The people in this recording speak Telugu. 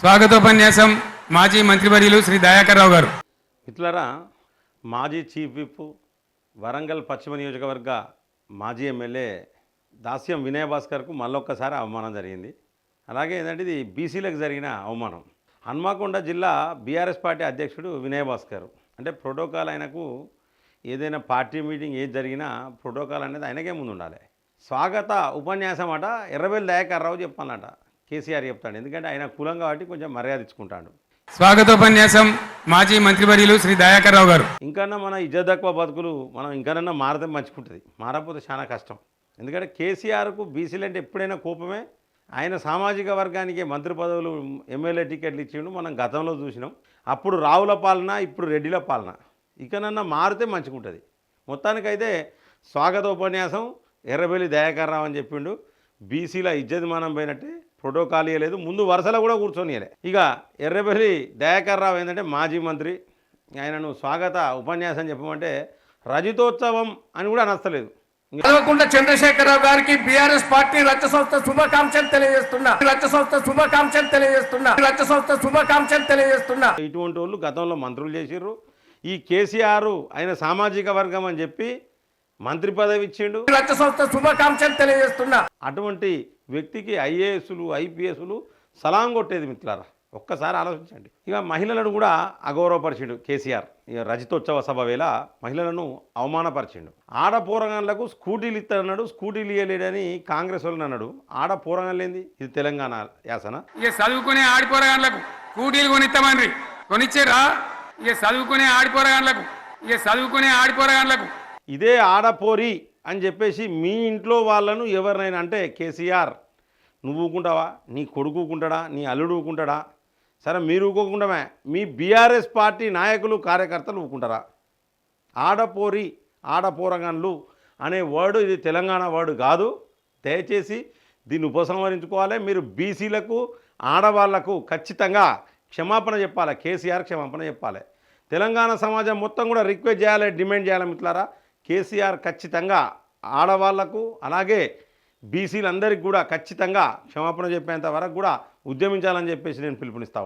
స్వాగతోపన్యాసం మాజీ మంత్రివర్యులు శ్రీ దయాకర్రావు గారు. ఇట్లరా మాజీ చీఫ్ విప్ వరంగల్ పశ్చిమ నియోజకవర్గ మాజీ ఎమ్మెల్యే దాస్యం వినయ భాస్కర్కు మళ్ళొక్కసారి అవమానం జరిగింది. అలాగే ఏంటంటే ఇది బీసీలకు జరిగిన అవమానం. హన్మకొండ జిల్లా బీఆర్ఎస్ పార్టీ అధ్యక్షుడు వినయ భాస్కర్ అంటే ప్రోటోకాల్ ఆయనకు ఏదైనా పార్టీ మీటింగ్ ఏది జరిగినా ప్రోటోకాల్ అనేది ఆయనకే ముందు ఉండాలి స్వాగత ఉపన్యాసం అట ఎర్రబెల్లి దయాకర్ రావు చెప్పాలట. కేసీఆర్ చెప్తాడు. ఎందుకంటే ఆయన కులం కాబట్టి కొంచెం మర్యాద ఇచ్చుకుంటాడు. స్వాగతోపన్యాసం మాజీ మంత్రివర్యులు శ్రీ దయాకర్ రావు గారు. ఇంకన్నా మన ఇజ్జతక్కువ బతుకులు మనం ఇంకనన్నా మారితే మంచుకుంటుంది మారకపోతే చాలా కష్టం. ఎందుకంటే కేసీఆర్కు బీసీలు అంటే ఎప్పుడైనా కోపమే. ఆయన సామాజిక వర్గానికి మంత్రి పదవులు ఎమ్మెల్యే టికెట్లు ఇచ్చిండు మనం గతంలో చూసినాం. అప్పుడు రావుల పాలన ఇప్పుడు రెడ్డిల పాలన. ఇకనన్నా మారితే మంచుకుంటుంది మొత్తానికైతే స్వాగత ఉపన్యాసం ఎర్రబెల్లి దయాకర్ రావు అని చెప్పిండు. బీసీల ఇజ్జత్ మనం పోయినట్టే ప్రోటోకాల్ ఇవ్వలేదు ముందు వరుసలో కూడా కూర్చొనియలే. ఇక ఎర్రబెల్లి దయాకర్ రావు ఏంటంటే మాజీ మంత్రి. ఆయనను స్వాగత ఉపన్యాసం చెప్పమంటే రజతోత్సవం అని కూడా నచ్చలేదు కల్వకుంట్ల చంద్రశేఖరరావు గారికి బీఆర్ఎస్ పార్టీ రచ్చ సంస్థ శుభాకాంక్షలు తెలియజేస్తున్నా. రచ్చ సంస్థ శుభాకాంక్షలు తెలియజేస్తున్నా. రచ్చ సంస్థ శుభాకాంక్షలు తెలియజేస్తున్నా. ఇటువంటి వాళ్ళు గతంలో మంత్రులు చేసిర్రు. ఈ కేసీఆర్ ఆయన సామాజిక వర్గం అని చెప్పి మంత్రి పదవి ఇచ్చిండు. రచ్చ సంస్థ శుభాకాంక్షలు తెలియజేస్తున్నా. అటువంటి వ్యక్తికి ఐఏఎస్లు ఐపీఎస్లు సలాం కొట్టేది మిత్రులారా ఒక్కసారి ఆలోచించండి. ఇక మహిళలను కూడా అగౌరవపరిచిండు కేసీఆర్. ఇక రజతోత్సవ సభ వేళ మహిళలను అవమానపరిచిండు. ఆడ పోరగాన్లకు స్కూటీలు ఇస్తానన్నాడు స్కూటీలు ఇవ్వలేడని కాంగ్రెస్ వాళ్ళని అన్నాడు. ఆడ పోరగాన్లేంది ఇది తెలంగాణ యాసన. ఇక చదువుకునే ఆడిపోరగాన్లకు కూటీలు కొనిస్తామని కొనిచ్చారా ఇక చదువుకునే ఆడిపోరగాన్లకు ఇక చదువుకునే ఆడిపోరగాన్లకు ఇదే ఆడపోరి అని చెప్పేసి మీ ఇంట్లో వాళ్ళను ఎవరినైనా అంటే కేసీఆర్ నువ్వు ఊకుంటావా? నీ కొడుకు ఊకుంటాడా? నీ అల్లుడు ఊకుంటాడా? సరే మీరు ఊకోకుండామే. మీ బీఆర్ఎస్ పార్టీ నాయకులు కార్యకర్తలు ఊకుంటారా? ఆడపోరి ఆడపోరగన్లు అనే వర్డ్ ఇది తెలంగాణ వర్డ్ కాదు. దయచేసి దీన్ని ఉపసంహరించుకోవాలి. మీరు బీసీలకు ఆడవాళ్ళకు ఖచ్చితంగా క్షమాపణ చెప్పాలి. కేసీఆర్ క్షమాపణ చెప్పాలి. తెలంగాణ సమాజం మొత్తం కూడా రిక్వెస్ట్ చేయాలి డిమాండ్ చేయాలి మిత్రులారా. కేసీఆర్ ఖచ్చితంగా ఆడవాళ్ళకు అలాగే బీసీలందరికీ కూడా ఖచ్చితంగా క్షమాపణ చెప్పేంత వరకు కూడా ఉద్యమించాలని చెప్పేసి నేను పిలుపునిస్తా